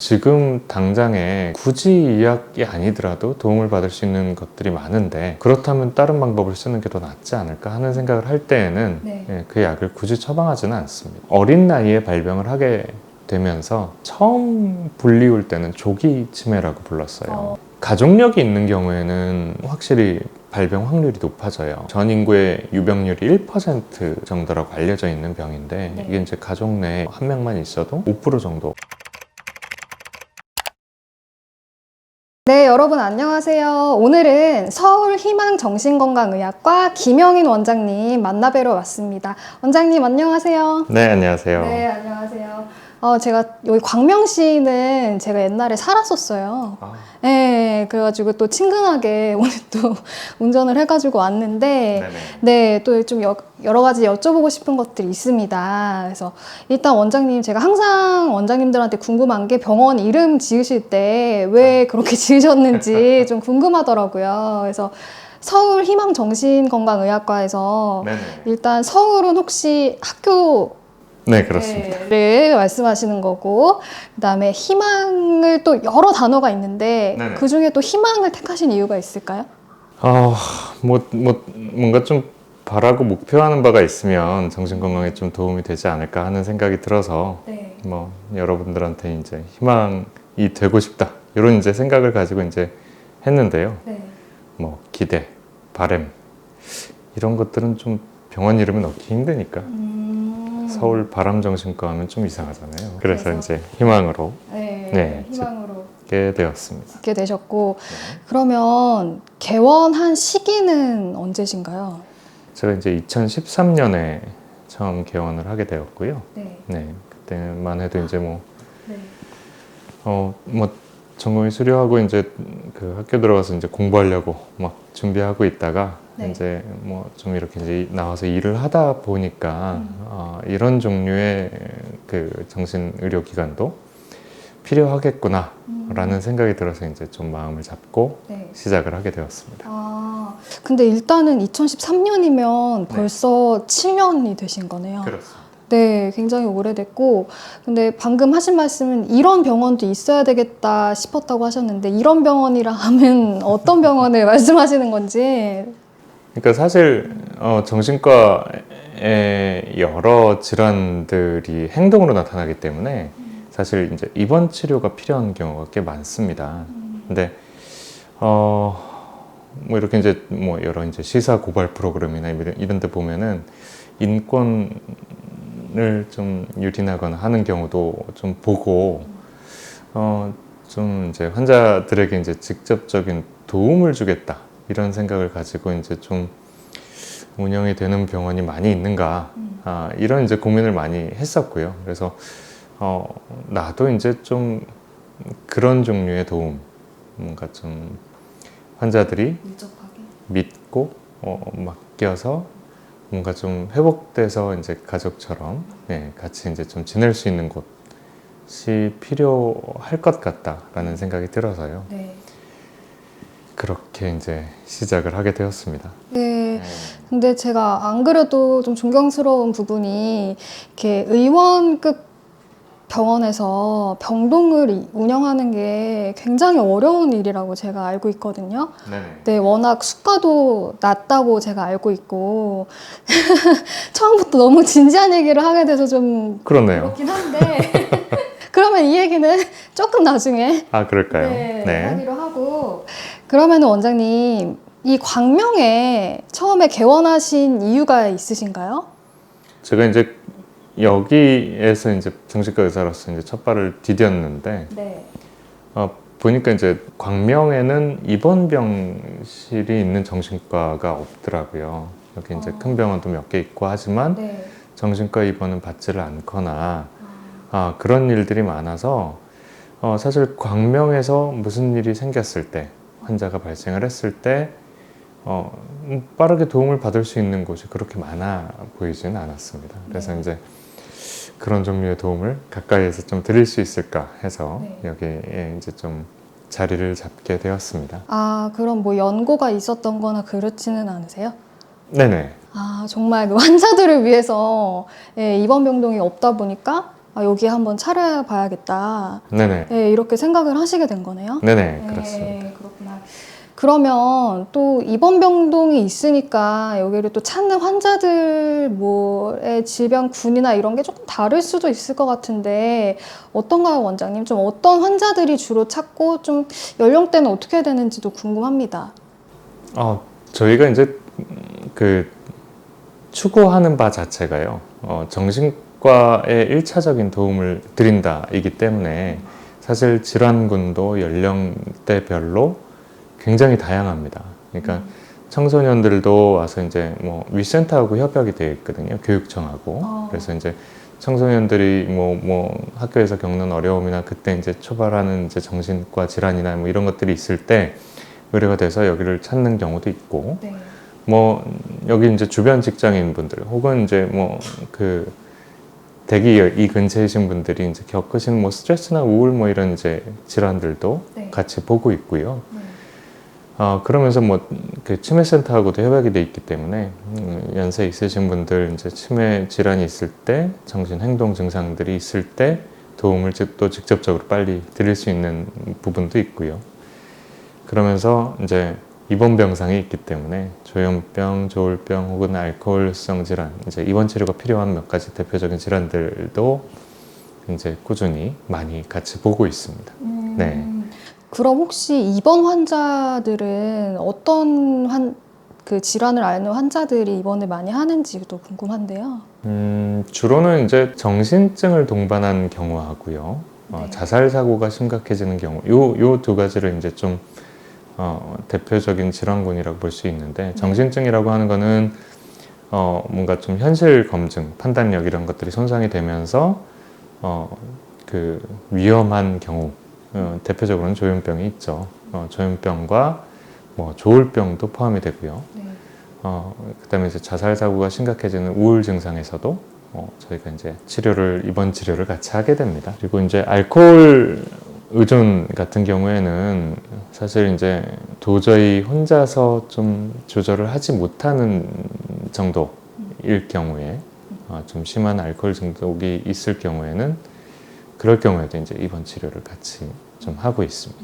지금 당장에 굳이 의학이 아니더라도 도움을 받을 수 있는 것들이 많은데 그렇다면 다른 방법을 쓰는 게 더 낫지 않을까 하는 생각을 할 때에는 네. 예, 그 약을 굳이 처방하지는 않습니다. 어린 나이에 발병을 하게 되면서 처음 불리울 때는 조기 치매라고 불렀어요. 어. 가족력이 있는 경우에는 확실히 발병 확률이 높아져요. 전 인구의 유병률이 1% 정도라고 알려져 있는 병인데 네. 이게 이제 가족 내에 한 명만 있어도 5% 정도 네, 여러분 안녕하세요. 오늘은 서울 희망정신건강의학과 김영인 원장님 만나뵈러 왔습니다. 원장님 안녕하세요. 네 안녕하세요. 네, 안녕하세요. 어, 제가 여기 광명시는 제가 옛날에 살았었어요. 아, 네, 그래가지고 또 친근하게 오늘 또 운전을 해가지고 왔는데, 네네. 네, 또 좀 여러 가지 여쭤보고 싶은 것들이 있습니다. 그래서 일단 원장님, 제가 항상 원장님들한테 궁금한 게 병원 이름 지으실 때 왜 그렇게 지으셨는지 좀 궁금하더라고요. 그래서 서울 희망정신건강의학과에서 네네. 일단 서울은 혹시 학교 네 그렇습니다. 를 말씀하시는 거고 그다음에 희망을 또 여러 단어가 있는데 네네. 그 중에 또 희망을 택하신 이유가 있을까요? 아, 뭐, 뭐, 뭔가 좀 바라고 목표하는 바가 있으면 정신 건강에 좀 도움이 되지 않을까 하는 생각이 들어서 네. 뭐, 여러분들한테 이제 희망이 되고 싶다. 이런 이제 생각을 가지고 이제 했는데요. 네. 뭐, 기대, 바램. 이런 것들은 좀 병원 이름을 넣기 힘드니까. 음... 서울 바람정신과 하면 좀 이상하잖아요. 그래서 그래서? 이제 희망으로 네. 네, 희망으로 하게 되었습니다. 듣게 되셨고 그러면 개원한 시기는 언제신가요? 제가 이제 2013년에 처음 개원을 하게 되었고요. 네. 네, 그때만 해도 이제 뭐, 네. 어, 뭐, 전공의 수료하고 이제 그 학교 들어가서 이제 공부하려고 막 준비하고 있다가 네. 이제 뭐 좀 이렇게 이제 나와서 일을 하다 보니까 음. 어, 이런 종류의 그 정신 의료 기관도 필요하겠구나 음. 라는 생각이 들어서 이제 좀 마음을 잡고 네. 시작을 하게 되었습니다. 아, 근데 일단은 2013년이면 네. 벌써 7년이 되신 거네요. 그렇습니다. 네, 굉장히 오래됐고, 근데 방금 하신 말씀은 이런 병원도 있어야 되겠다 싶었다고 하셨는데, 이런 병원이라 하면 어떤 병원을 말씀하시는 건지. 그러니까 사실 어, 정신과의 여러 질환들이 행동으로 나타나기 때문에 사실 이제 입원 치료가 필요한 경우가 꽤 많습니다. 근데 어, 뭐 이렇게 이제 뭐 여러 이제 시사 고발 프로그램이나 이런, 데 보면은 인권을 좀 유린하거나 하는 경우도 좀 보고 어, 좀 이제 환자들에게 이제 직접적인 도움을 주겠다 이런 생각을 가지고 이제 좀 운영이 되는 병원이 많이 있는가 음. 아, 이런 이제 고민을 많이 했었고요. 그래서 어, 나도 이제 좀 그런 종류의 도움 뭔가 좀 환자들이 밀접하게. 믿고 어, 맡겨서 뭔가 좀 회복돼서 이제 가족처럼 네, 같이 이제 좀 지낼 수 있는 곳이 필요할 것 같다라는 생각이 들어서요. 네. 그렇게 이제 시작을 하게 되었습니다. 네. 근데 제가 안 그래도 좀 존경스러운 부분이 이렇게 의원급 병원에서 병동을 이- 운영하는 게 굉장히 어려운 일이라고 제가 알고 있거든요. 네네. 네, 워낙 수가도 낮다고 제가 알고 있고 처음부터 너무 진지한 얘기를 하게 돼서 좀 그렇네요. 그렇긴 한데 그러면 이 얘기는 조금 나중에 아 그럴까요? 네, 하기로 하고 그러면 원장님 이 광명에 처음에 개원하신 이유가 있으신가요? 제가 이제 여기에서 이제 정신과 의사로서 이제 첫 발을 디뎠는데 네. 어, 보니까 이제 광명에는 입원병실이 있는 정신과가 없더라고요. 여기 이제 어. 큰 병원도 몇 개 있고 하지만 네. 정신과 입원은 받지를 않거나 아, 그런 일들이 많아서 어, 사실 광명에서 무슨 일이 생겼을 때 환자가 발생을 했을 때 어, 음, 빠르게 도움을 받을 수 있는 곳이 그렇게 많아 보이지는 않았습니다. 그래서 네. 이제 그런 종류의 도움을 가까이에서 좀 드릴 수 있을까 해서 네. 여기에 이제 좀 자리를 잡게 되었습니다. 아, 그럼 뭐 연고가 있었던 거나 그렇지는 않으세요? 네네. 아, 정말 그 환자들을 위해서 예, 입원 병동이 없다 보니까 아, 여기에 한번 차려봐야겠다. 네네. 네, 이렇게 생각을 하시게 된 거네요. 네네, 그렇습니다. 네, 그렇구나. 그러면 또 입원 병동이 있으니까 여기를 또 찾는 환자들 뭐의 질병군이나 이런 게 조금 다를 수도 있을 것 같은데 어떤가요, 원장님? 좀 어떤 환자들이 주로 찾고 좀 연령대는 어떻게 되는지도 궁금합니다. 어, 저희가 이제 음, 그 추구하는 바 자체가요. 어, 정신과에 1차적인 도움을 드린다이기 때문에 사실 질환군도 연령대별로 굉장히 다양합니다. 그러니까 청소년들도 와서 이제 뭐 위센터하고 협약이 되어 있거든요. 교육청하고. 어. 그래서 이제 청소년들이 뭐, 뭐 학교에서 겪는 어려움이나 그때 이제 초발하는 이제 정신과 질환이나 뭐 이런 것들이 있을 때 의뢰가 돼서 여기를 찾는 경우도 있고 네. 뭐 여기 이제 주변 직장인 분들 혹은 이제 뭐 그 대기 이 근처이신 분들이 이제 겪으신 뭐 스트레스나 우울 뭐 이런 이제 질환들도 네. 같이 보고 있고요. 네. 어 그러면서 뭐 그 치매 센터하고도 협약이 돼 있기 때문에 음, 연세 있으신 분들 이제 치매 질환이 있을 때 정신 행동 증상들이 있을 때 도움을 직- 또 직접적으로 빨리 드릴 수 있는 부분도 있고요. 그러면서 이제 입원 병상이 있기 때문에 조현병, 조울병 혹은 알코올성 질환, 이제 입원 치료가 필요한 몇 가지 대표적인 질환들도 이제 꾸준히 많이 같이 보고 있습니다. 음, 네. 그럼 혹시 입원 환자들은 어떤 환, 그 질환을 앓는 환자들이 입원을 많이 하는지도 궁금한데요. 음, 주로는 이제 정신증을 동반한 경우하고요. 어, 네. 자살 사고가 심각해지는 경우, 요 요 두 가지를 이제 좀 어, 대표적인 질환군이라고 볼 수 있는데 정신증이라고 하는 거는 어, 뭔가 좀 현실 검증, 판단력 이런 것들이 손상이 되면서 어, 그 위험한 경우, 어, 대표적으로는 조현병이 있죠. 어, 조현병과 뭐 조울병도 포함이 되고요. 네. 어, 그다음에 이제 자살 사고가 심각해지는 우울 증상에서도 어, 저희가 이제 치료를 입원 치료를 같이 하게 됩니다. 그리고 이제 알코올 의존 같은 경우에는 사실 이제 도저히 혼자서 좀 조절을 하지 못하는 정도일 경우에 어, 좀 심한 알코올 중독이 있을 경우에는 그럴 경우에도 이제 입원 치료를 같이 좀 하고 있습니다.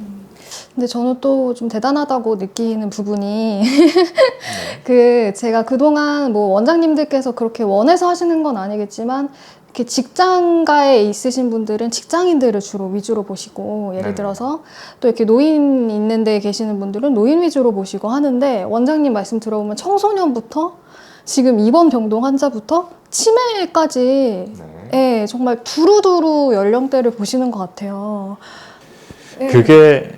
근데 저는 또 좀 대단하다고 느끼는 부분이 그 제가 그동안 뭐 원장님들께서 그렇게 원해서 하시는 건 아니겠지만 이렇게 직장가에 있으신 분들은 직장인들을 주로 위주로 보시고 예를 네네. 들어서 또 이렇게 노인 있는 데 계시는 분들은 노인 위주로 보시고 하는데 원장님 말씀 들어보면 청소년부터 지금 입원 병동 환자부터 치매까지 네. 예, 정말 두루두루 연령대를 보시는 것 같아요. 예. 그게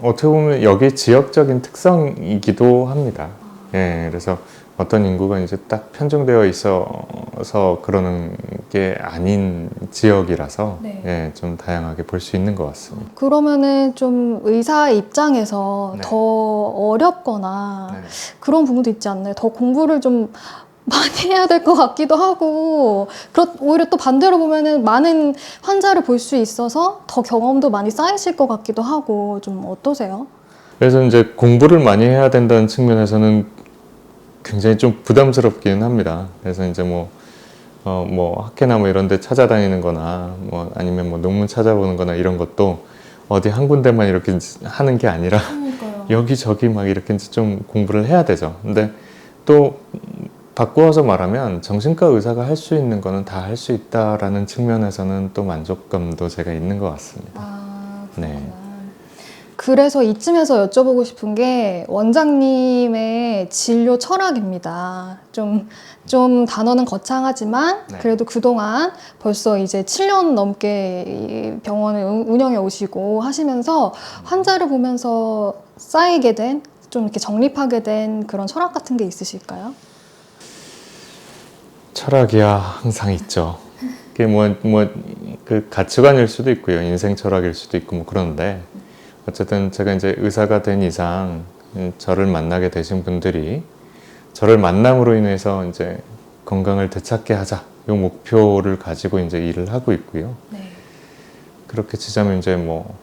어떻게 보면 여기 지역적인 특성이기도 합니다. 예, 그래서 어떤 인구가 이제 딱 편중되어 있어서 그러는 게 아닌 지역이라서 네. 예, 좀 다양하게 볼 수 있는 것 같습니다. 그러면은 좀 의사 입장에서 네. 더 어렵거나 그런 부분도 있지 않나요? 더 공부를 좀 많이 해야 될 것 같기도 하고, 그렇, 오히려 또 반대로 보면은 많은 환자를 볼 수 있어서 더 경험도 많이 쌓이실 것 같기도 하고, 좀 어떠세요? 그래서 이제 공부를 많이 해야 된다는 측면에서는 굉장히 좀 부담스럽기는 합니다. 그래서 이제 뭐, 어, 뭐 학회나 뭐 이런 데 찾아다니는 거나 뭐 아니면 뭐 논문 찾아보는 거나 이런 것도 어디 한 군데만 이렇게 하는 게 아니라. 여기저기 막 이렇게 좀 공부를 해야 되죠. 근데 또 바꾸어서 말하면 정신과 의사가 할 수 있는 거는 다 할 수 있다라는 측면에서는 또 만족감도 제가 있는 것 같습니다. 아, 네. 그렇구나. 그래서 이쯤에서 여쭤보고 싶은 게 원장님의 진료 철학입니다. 좀, 좀 단어는 거창하지만 네. 그래도 그동안 벌써 이제 7년 넘게 이 병원을 운- 운영해 오시고 하시면서 환자를 보면서 쌓이게 된, 좀 이렇게 정립하게 된 그런 철학 같은 게 있으실까요? 철학이야 항상 있죠. 그게 뭐 뭐 그 가치관일 수도 있고요, 인생 철학일 수도 있고 뭐 그런데 어쨌든 제가 이제 의사가 된 이상 음, 저를 만나게 되신 분들이 저를 만남으로 인해서 이제 건강을 되찾게 하자 이 목표를 가지고 이제 일을 하고 있고요. 네. 그렇게 치자면 이제 뭐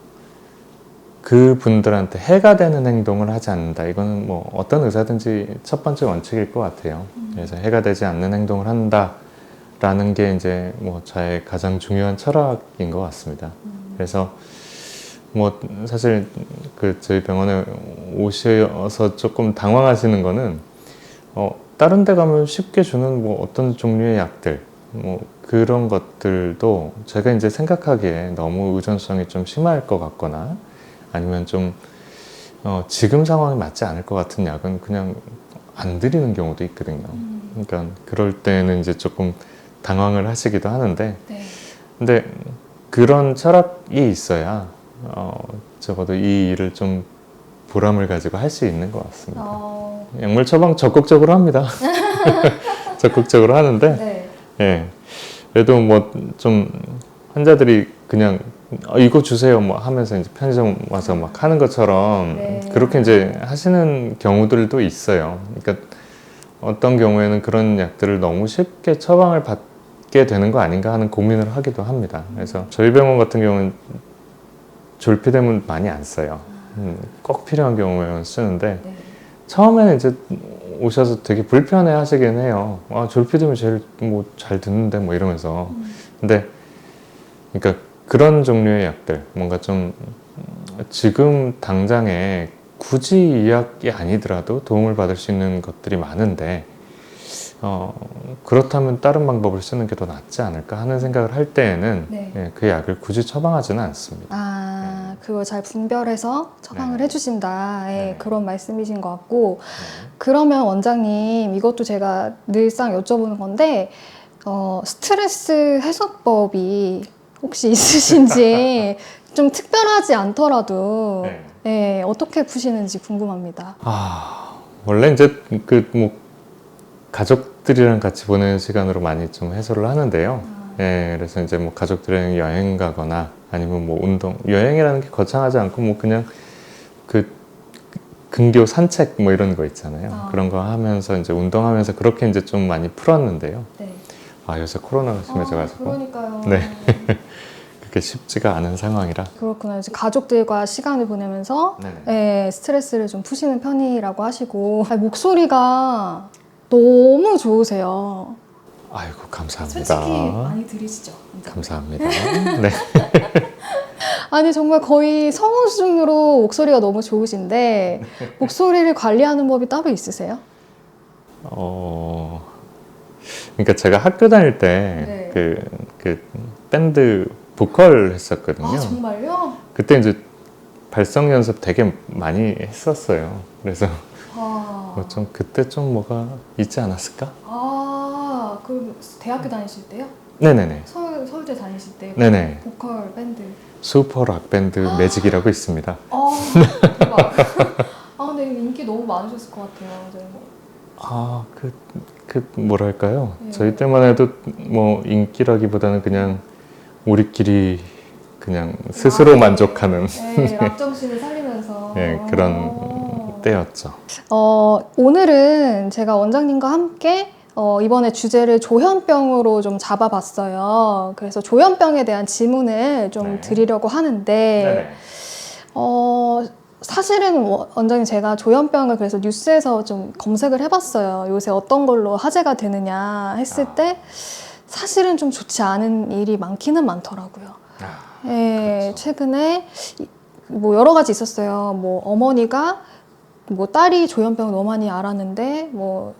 그 분들한테 해가 되는 행동을 하지 않는다. 이거는 뭐 어떤 의사든지 첫 번째 원칙일 것 같아요. 그래서 해가 되지 않는 행동을 한다. 라는 게 이제 뭐 저의 가장 중요한 철학인 것 같습니다. 그래서 뭐 사실 그 저희 병원에 오셔서 조금 당황하시는 거는 어 다른 데 가면 쉽게 주는 뭐 어떤 종류의 약들 뭐 그런 것들도 제가 이제 생각하기에 너무 의존성이 좀 심할 것 같거나 아니면 좀 어, 지금 상황에 맞지 않을 것 같은 약은 그냥 안 드리는 경우도 있거든요. 그러니까 그럴 때는 이제 조금 당황을 하시기도 하는데 네. 근데 그런 철학이 있어야 어, 적어도 이 일을 좀 보람을 가지고 할 수 있는 것 같습니다. 어, 약물 처방 적극적으로 합니다. 적극적으로 하는데 네. 예. 그래도 뭐 좀 환자들이 그냥 어, 이거 주세요 뭐 하면서 이제 편의점 와서 막 하는 것처럼 네. 그렇게 이제 하시는 경우들도 있어요. 그러니까 어떤 경우에는 그런 약들을 너무 쉽게 처방을 받게 되는 거 아닌가 하는 고민을 하기도 합니다. 그래서 저희 병원 같은 경우는 졸피뎀은 많이 안 써요. 음, 꼭 필요한 경우에만 쓰는데 네. 처음에는 이제 오셔서 되게 불편해 하시긴 해요. 아, 졸피뎀이 제일 뭐 잘 듣는데 뭐 이러면서. 근데 그러니까 그런 종류의 약들 뭔가 좀 지금 당장에 굳이 이 약이 아니더라도 도움을 받을 수 있는 것들이 많은데 어, 그렇다면 다른 방법을 쓰는 게 더 낫지 않을까 하는 생각을 할 때에는 네. 예, 그 약을 굳이 처방하지는 않습니다. 아, 그걸 잘 분별해서 처방을 네. 해주신다. 예, 네. 그런 말씀이신 것 같고. 그러면 원장님, 이것도 제가 늘상 여쭤보는 건데, 어, 스트레스 해소법이 혹시 있으신지 좀 특별하지 않더라도, 네. 예, 어떻게 푸시는지 궁금합니다. 아 원래 이제 그 뭐 가족들이랑 같이 보내는 시간으로 많이 좀 해소를 하는데요. 예, 그래서 이제 뭐 가족들이랑 여행 가거나 아니면 뭐 운동 여행이라는 게 거창하지 않고 뭐 그냥 그 근교 산책 뭐 이런 거 있잖아요. 아. 그런 거 하면서 이제 운동하면서 그렇게 이제 좀 많이 풀었는데요. 네. 아 요새 코로나가 심해져가지고 그러니까요. 네. 그게 쉽지가 않은 상황이라. 그렇구나. 이제 가족들과 시간을 보내면서 네네. 예, 스트레스를 좀 푸시는 편이라고 하시고 아니, 목소리가 너무 좋으세요. 아이고 감사합니다. 들으시죠? 감사합니다. 네. 아니 정말 거의 성우 수준으로 목소리가 너무 좋으신데 목소리를 관리하는 법이 따로 있으세요? 어, 그러니까 제가 학교 다닐 때 네. 그 그 밴드 보컬 했었거든요. 아 정말요? 그때 이제 발성 연습 되게 많이 했었어요. 그래서 아, 뭐좀 그때 좀 뭐가 있지 않았을까? 아 그럼 대학교 다니실 때요? 네네네. 서울 서울대 다니실 때 네네. 보컬 밴드. 슈퍼 락 밴드 매직이라고 있습니다. 아 대박. 아 근데 인기 너무 많으셨을 것 같아요. 네. 아, 그, 그 뭐랄까요? 네. 저희 때만 해도 뭐 인기라기보다는 그냥 우리끼리 그냥 스스로 아, 네. 만족하는 네, 락 정신을 살리면서. 예, 그런 어. 때였죠. 어, 오늘은 제가 원장님과 함께 어, 이번에 주제를 조현병으로 좀 잡아봤어요. 그래서 조현병에 대한 질문을 좀 네. 드리려고 하는데, 어, 사실은 원- 원장님 제가 조현병을 그래서 뉴스에서 좀 검색을 해봤어요. 요새 어떤 걸로 화제가 되느냐 했을 아. 때 사실은 좀 좋지 않은 일이 많기는 많더라고요. 아, 예, 그렇죠. 최근에 이- 뭐 여러 가지 있었어요. 뭐 어머니가 뭐 딸이 조현병을 너무 많이 앓았는데 뭐.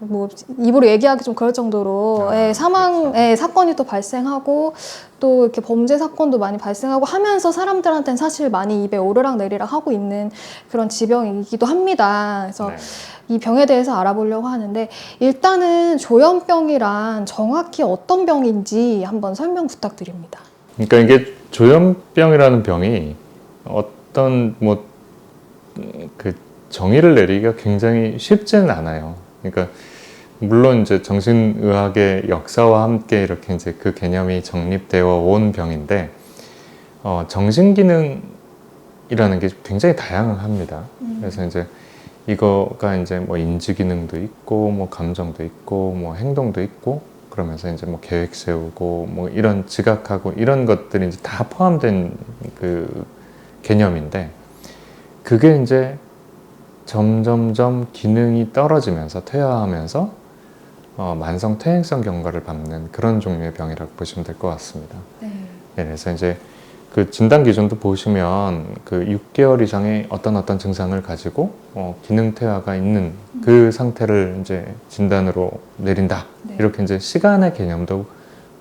뭐 입으로 얘기하기 좀 그럴 정도로 아, 예, 사망 그렇죠. 예, 사건이 또 발생하고 또 이렇게 범죄 사건도 많이 발생하고 하면서 사람들한테는 사실 많이 입에 오르락 내리락 하고 있는 그런 지병이기도 합니다. 그래서 네. 이 병에 대해서 알아보려고 하는데 일단은 조현병이란 정확히 어떤 병인지 한번 설명 부탁드립니다. 그러니까 이게 조현병이라는 병이 어떤 뭐 그 정의를 내리기가 굉장히 쉽지는 않아요. 그러니까 물론 이제 정신의학의 역사와 함께 이렇게 이제 그 개념이 정립되어 온 병인데 어, 정신 기능이라는 게 굉장히 다양합니다. 그래서 이제 이거가 이제 뭐 인지 기능도 있고 뭐 감정도 있고 뭐 행동도 있고 그러면서 이제 뭐 계획 세우고 뭐 이런 지각하고 이런 것들이 이제 다 포함된 그 개념인데 그게 이제 점점점 기능이 떨어지면서 퇴화하면서 어, 만성 퇴행성 경과를 밟는 그런 종류의 병이라고 보시면 될 것 같습니다. 네. 네, 그래서 이제 그 진단 기준도 보시면 그 6개월 이상의 어떤 어떤 증상을 가지고 어, 기능 퇴화가 있는 그 상태를 이제 진단으로 내린다. 네. 이렇게 이제 시간의 개념도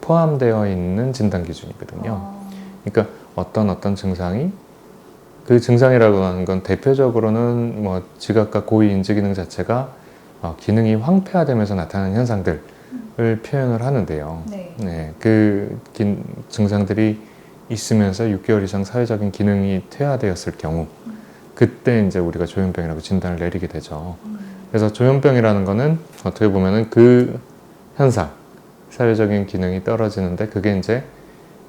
포함되어 있는 진단 기준이거든요. 아, 그러니까 어떤 어떤 증상이 그 증상이라고 하는 건 대표적으로는 뭐 지각과 고위 인지 기능 자체가 어, 기능이 황폐화되면서 나타나는 현상들을 표현을 하는데요. 네. 네, 그 긴- 증상들이 있으면서 6개월 이상 사회적인 기능이 퇴화되었을 경우 그때 이제 우리가 조현병이라고 진단을 내리게 되죠. 음, 그래서 조현병이라는 거는 어떻게 보면은 그 현상, 사회적인 기능이 떨어지는데 그게 이제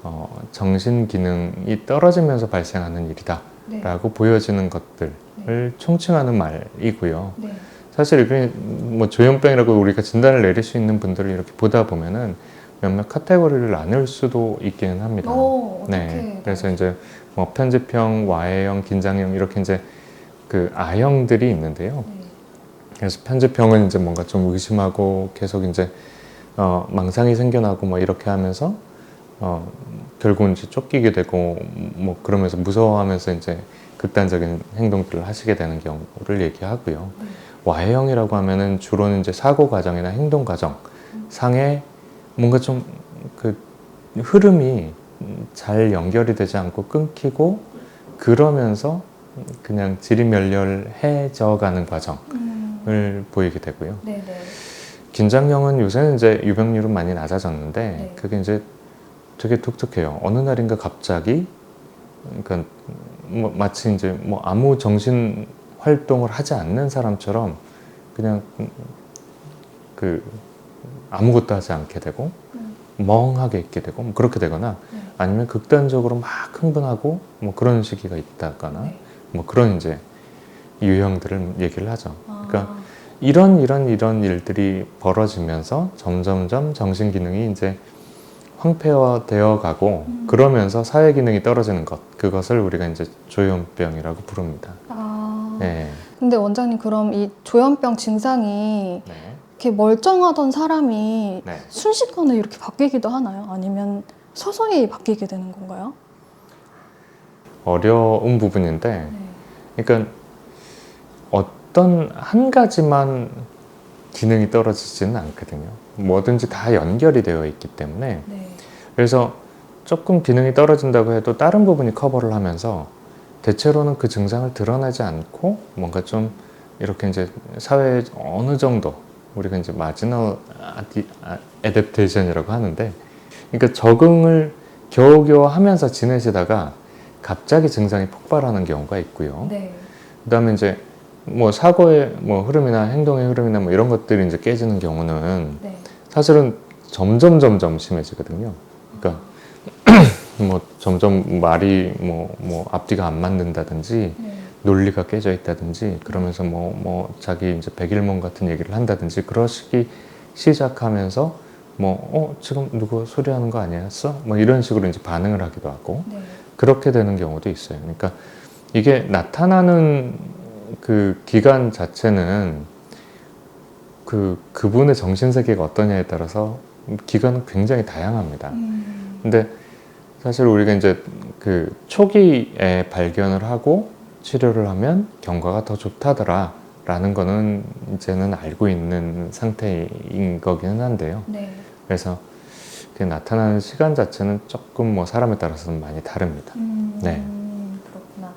어, 정신 기능이 떨어지면서 발생하는 일이다라고 네. 보여지는 것들을 총칭하는 말이고요. 네. 사실 이게 뭐 조현병이라고 우리가 진단을 내릴 수 있는 분들을 이렇게 보다 보면은 몇몇 카테고리를 나눌 수도 있기는 합니다. 오? 네. 그래서 이제 뭐 편집형, 와해형, 긴장형 이렇게 이제 그 A형들이 있는데요. 네. 그래서 편집형은 이제 뭔가 좀 의심하고 계속 이제 어, 망상이 생겨나고 뭐 이렇게 하면서 어, 결국은 이제 쫓기게 되고 뭐 그러면서 무서워하면서 이제 극단적인 행동들을 하시게 되는 경우를 얘기하고요. 네. Y형이라고 하면은 주로는 이제 사고 과정이나 행동 과정 상에 뭔가 좀 그 흐름이 잘 연결이 되지 않고 끊기고 그러면서 그냥 지리멸렬해져 가는 과정을 음, 보이게 되고요. 네, 네. 긴장형은 요새는 이제 유병률은 많이 낮아졌는데 네. 그게 이제 되게 독특해요. 어느 날인가 갑자기 그러니까 뭐 마치 이제 뭐 아무 정신 활동을 하지 않는 사람처럼 그냥 그 아무것도 하지 않게 되고 음. 멍하게 있게 되고 뭐 그렇게 되거나 네. 아니면 극단적으로 막 흥분하고 뭐 그런 시기가 있다거나 네. 뭐 그런 이제 유형들을 얘기를 하죠. 아, 그러니까 이런 이런 이런 일들이 벌어지면서 점점점 정신 기능이 이제 황폐화되어 가고 음. 그러면서 사회 기능이 떨어지는 것 그것을 우리가 이제 조현병이라고 부릅니다. 아. 네. 근데 원장님 그럼 이 조현병 증상이 네. 이렇게 멀쩡하던 사람이 네. 순식간에 이렇게 바뀌기도 하나요? 아니면 서서히 바뀌게 되는 건가요? 어려운 부분인데 네. 그러니까 어떤 한 가지만 기능이 떨어지지는 않거든요. 뭐든지 다 연결이 되어 있기 때문에 네. 그래서 조금 기능이 떨어진다고 해도 다른 부분이 커버를 하면서 대체로는 그 증상을 드러내지 않고 뭔가 좀 이렇게 이제 사회에 어느 정도 우리가 이제 마지널 애댑테이션이라고 하는데 그러니까 적응을 겨우겨우 하면서 지내시다가 갑자기 증상이 폭발하는 경우가 있고요. 네. 그다음에 이제 뭐 사고의 뭐 흐름이나 행동의 흐름이나 뭐 이런 것들이 이제 깨지는 경우는 네. 사실은 점점 점점 심해지거든요. 뭐 점점 말이 뭐 뭐 앞뒤가 안 맞는다든지 네. 논리가 깨져 있다든지 그러면서 뭐 뭐 자기 이제 백일몽 같은 얘기를 한다든지 그러시기 시작하면서 뭐 어 지금 누구 소리하는 거 아니었어? 뭐 이런 식으로 이제 반응을 하기도 하고 네. 그렇게 되는 경우도 있어요. 그러니까 이게 나타나는 그 기간 자체는 그 그분의 정신 세계가 어떠냐에 따라서 기간은 굉장히 다양합니다. 음, 근데 사실 우리가 이제 그 초기에 발견을 하고 치료를 하면 경과가 더 좋다더라 라는 거는 이제는 알고 있는 상태인 거기는 한데요. 네. 그래서 그 나타나는 시간 자체는 조금 뭐 사람에 따라서는 많이 다릅니다. 음, 네. 그렇구나.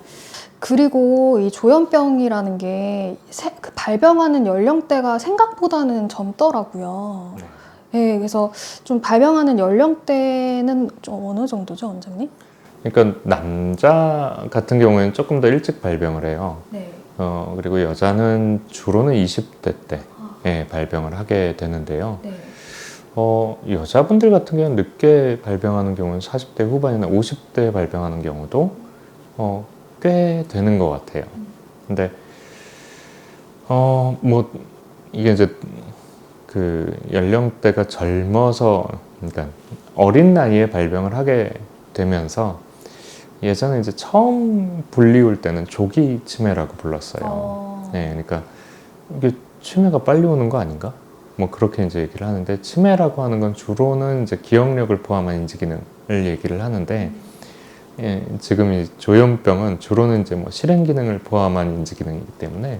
그리고 이 조현병이라는 게 세- 그 발병하는 연령대가 생각보다는 젊더라고요. 네. 네, 그래서 좀 발병하는 연령대는 좀 어느 정도죠, 원장님? 그러니까 남자 같은 경우에는 조금 더 일찍 발병을 해요. 네. 어, 그리고 여자는 주로는 20대 때 아, 예, 발병을 하게 되는데요. 네. 어, 여자분들 같은 경우는 늦게 발병하는 경우는 40대 후반이나 50대에 발병하는 경우도 어, 꽤 되는 것 같아요. 근데 어, 뭐 이게 이제 그 연령대가 젊어서 그러니까 어린 나이에 발병을 하게 되면서 예전에 이제 처음 불리울 때는 조기 치매라고 불렀어요. 어, 네, 그러니까 이게 치매가 빨리 오는 거 아닌가? 뭐 그렇게 이제 얘기를 하는데 치매라고 하는 건 주로는 이제 기억력을 포함한 인지 기능을 얘기를 하는데 예, 지금 이 조현병은 주로는 이제 뭐 실행 기능을 포함한 인지 기능이기 때문에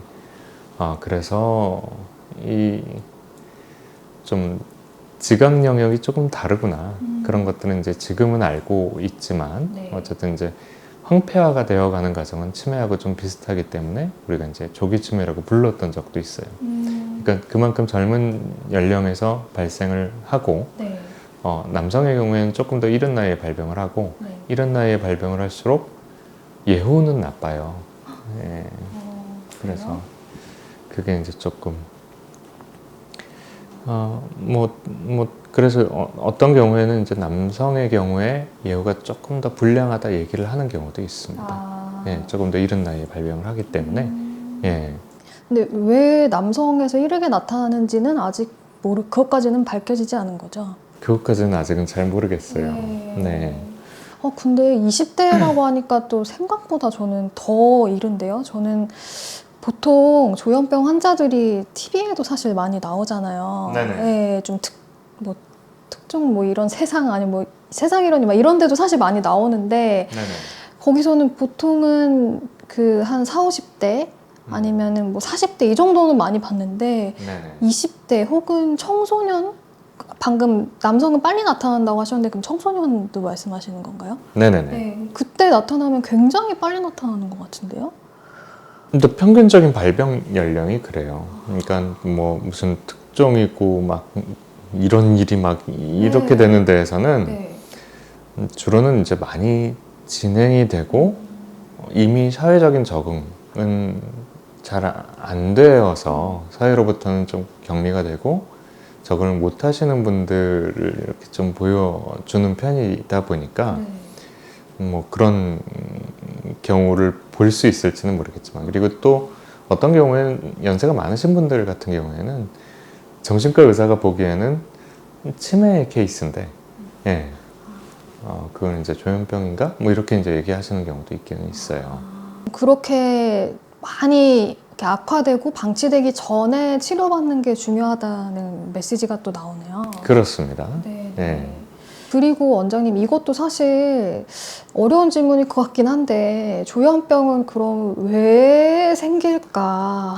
아 그래서 이 좀 지각 영역이 조금 다르구나 음. 그런 것들은 이제 지금은 알고 있지만 네. 어쨌든 이제 황폐화가 되어가는 과정은 치매하고 좀 비슷하기 때문에 우리가 이제 조기 치매라고 불렀던 적도 있어요. 음, 그러니까 그만큼 젊은 연령에서 발생을 하고 네. 어, 남성의 경우에는 조금 더 이른 나이에 발병을 하고 네. 이른 나이에 발병을 할수록 예후는 나빠요. 예, 어, 그래서? 그게 이제 조금 어뭐뭐 뭐 그래서 어, 떤 경우에는 이제 남성의 경우에 예후가 조금 더 불량하다 얘기를 하는 경우도 있습니다. 아. 예, 조금 더 이른 나이에 발병을 하기 때문에 음. 예, 근데 왜 남성에서 이르게 나타나는지는 아직 모르 그것까지는 밝혀지지 않은 거죠. 그것까지는 아직은 잘 모르겠어요. 네. 네. 어 근데 20대라고 하니까 또 생각보다 저는 더 이른데요. 저는 보통 조현병 환자들이 TV에도 사실 많이 나오잖아요. 네네. 네, 좀 특 뭐 특정 뭐 이런 세상 아니 뭐 세상 이론이 막 이런 데도 사실 많이 나오는데 네네. 거기서는 보통은 그 한 4, 50대 음. 아니면은 뭐 40대 이 정도는 많이 봤는데 네네. 20대 혹은 청소년 방금 남성은 빨리 나타난다고 하셨는데 그럼 청소년도 말씀하시는 건가요? 네네네. 네. 그때 나타나면 굉장히 빨리 나타나는 것 같은데요? 근데 평균적인 발병 연령이 그래요. 그러니까 뭐 무슨 특종이고 막 이런 일이 막 이렇게 네. 되는 데에서는 네. 주로는 이제 많이 진행이 되고 이미 사회적인 적응은 잘 안 되어서 사회로부터는 좀 격리가 되고 적응을 못 하시는 분들을 이렇게 좀 보여주는 편이다 보니까 네. 뭐 그런 경우를 볼 수 있을지는 모르겠지만 그리고 또 어떤 경우에는 연세가 많으신 분들 같은 경우에는 정신과 의사가 보기에는 치매 케이스인데 예. 어, 그건 이제 조현병인가? 뭐 이렇게 이제 얘기하시는 경우도 있기는 있어요. 그렇게 많이 이렇게 악화되고 방치되기 전에 치료받는 게 중요하다는 메시지가 또 나오네요. 그렇습니다. 네. 네. 그리고 원장님 이것도 사실 어려운 질문일 것 같긴 한데 조현병은 그럼 왜 생길까?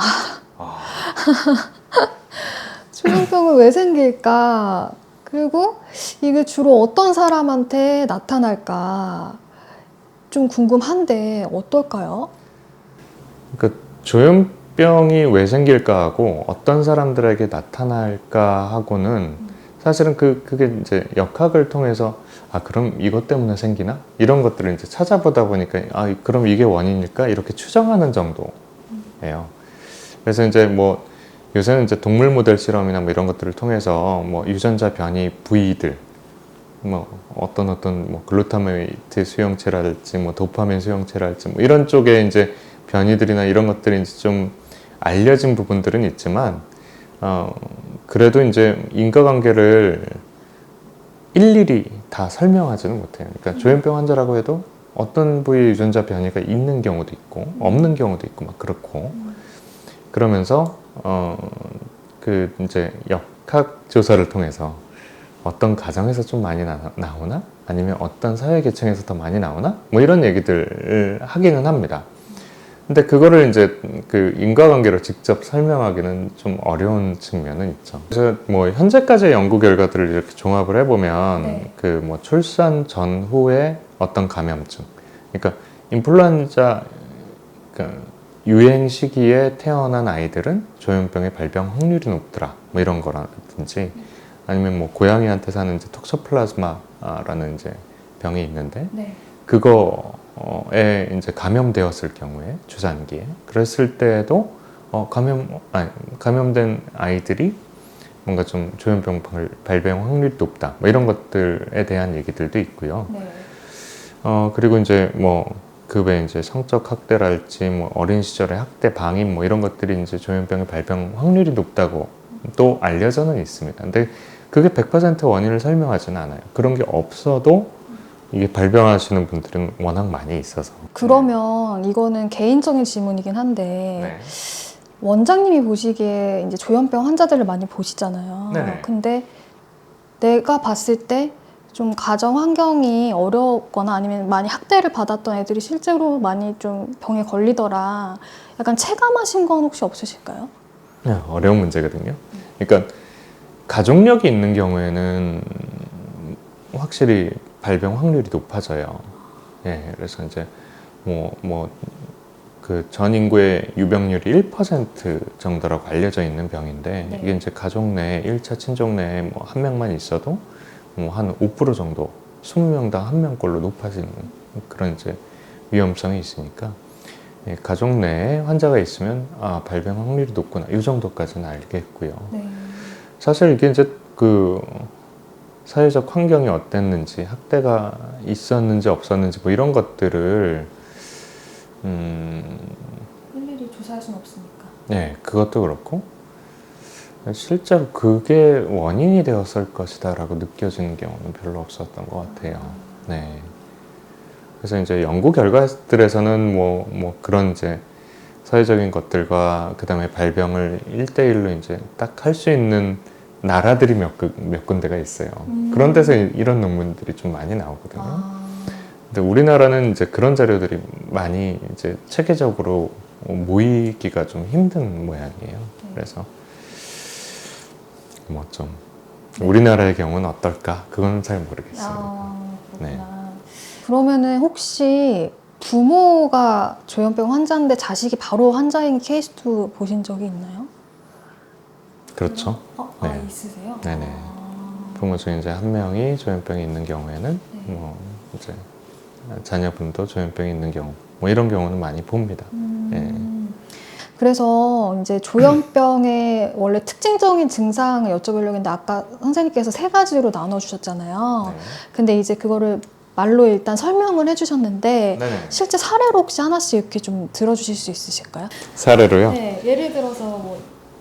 조현병은 왜 생길까? 그리고 이게 주로 어떤 사람한테 나타날까? 좀 궁금한데 어떨까요? 그러니까 조현병이 왜 생길까 하고 어떤 사람들에게 나타날까 하고는 사실은 그 그게 이제 역학을 통해서 아 그럼 이것 때문에 생기나 이런 것들을 이제 찾아보다 보니까 아 그럼 이게 원인일까 이렇게 추정하는 정도예요. 그래서 이제 뭐 요새는 이제 동물 모델 실험이나 뭐 이런 것들을 통해서 뭐 유전자 변이 부위들 뭐 어떤 어떤 뭐 글루타메이트 수용체랄지 뭐 도파민 수용체랄지 뭐 이런 쪽에 이제 변이들이나 이런 것들이 이제 좀 알려진 부분들은 있지만 어 그래도 이제 인과관계를 일일이 다 설명하지는 못해요. 그러니까 조현병 환자라고 해도 어떤 부위 유전자 변이가 있는 경우도 있고 없는 경우도 있고 막 그렇고 그러면서 어그 이제 역학 조사를 통해서 어떤 가정에서 좀 많이 나, 나오나 아니면 어떤 사회 계층에서 더 많이 나오나 뭐 이런 얘기들을 하기는 합니다. 근데 그거를 이제 그 인과관계로 직접 설명하기는 좀 어려운 측면은 있죠. 그래서 뭐 현재까지의 연구 결과들을 이렇게 종합을 해보면 네. 그뭐 출산 전후의 어떤 감염증, 그러니까 인플루엔자 그 유행 시기에 태어난 아이들은 조현병의 발병 확률이 높더라. 뭐 이런 거라든지 아니면 뭐 고양이한테 사는 이제 톡소플라즈마라는 이제 병이 있는데 네. 그거 에 이제 감염되었을 경우에 주산기에 그랬을 때에도 어 감염 아니 감염된 아이들이 뭔가 좀 조현병 발- 발병 확률이 높다 뭐 이런 것들에 대한 얘기들도 있고요. 네. 어 그리고 이제 뭐그 외에 이제 성적 학대랄지 뭐 어린 시절의 학대 방임 뭐 이런 것들이 이제 조현병의 발병 확률이 높다고 또 알려져는 있습니다. 근데 그게 100% 원인을 설명하지는 않아요. 그런 게 없어도 이게 발병하시는 분들은 워낙 많이 있어서. 그러면 이거는 개인적인 질문이긴 한데 네. 원장님이 보시기에 이제 조현병 환자들을 많이 보시잖아요. 네네. 근데 내가 봤을 때 좀 가정 환경이 어렵거나 아니면 많이 학대를 받았던 애들이 실제로 많이 좀 병에 걸리더라. 약간 체감하신 건 혹시 없으실까요? 네, 어려운 문제거든요. 그러니까 가족력이 있는 경우에는 확실히 발병 확률이 높아져요. 예, 그래서 이제 뭐 뭐 그 전 인구의 유병률이 1% 정도라고 알려져 있는 병인데 네. 이게 이제 가족 내에 1차 친족 내에 뭐 한 명만 있어도 뭐 한 5% 정도 20명당 한 명꼴로 높아지는 그런 이제 위험성이 있으니까 예, 가족 내에 환자가 있으면 아 발병 확률이 높구나 이 정도까지는 알겠고요. 네. 사실 이게 이제 그 사회적 환경이 어땠는지 학대가 있었는지 없었는지 뭐 이런 것들을 음, 일일이 조사할 수는 없으니까. 네 그것도 그렇고 실제로 그게 원인이 되었을 것이다라고 느껴지는 경우는 별로 없었던 것 같아요. 네. 그래서 이제 연구 결과들에서는 뭐, 뭐 그런 이제 사회적인 것들과 그 다음에 발병을 일대일로 이제 딱 할 수 있는 나라들이 몇, 군- 몇 군데가 있어요. 음. 그런 데서 이런 논문들이 좀 많이 나오거든요. 아, 근데 우리나라는 이제 그런 자료들이 많이 이제 체계적으로 모이기가 좀 힘든 모양이에요. 그래서 뭐 좀 우리나라의 경우는 어떨까? 그건 잘 모르겠어요. 아. 네. 그러면은 혹시 부모가 조현병 환자인데 자식이 바로 환자인 케이스도 보신 적이 있나요? 그렇죠. 어, 네. 아, 있으세요? 네네. 아, 부모 중에 이제 한 명이 조현병이 있는 경우에는 네. 뭐 이제 자녀분도 조현병이 있는 경우 뭐 이런 경우는 많이 봅니다. 음. 네. 그래서 이제 조현병의 원래 특징적인 증상을 여쭤보려고 했는데 아까 선생님께서 세 가지로 나눠 주셨잖아요. 근데 이제 그거를 말로 일단 설명을 해주셨는데 네네. 실제 사례로 혹시 하나씩 이렇게 좀 들어주실 수 있으실까요? 사례로요. 네, 예를 들어서 뭐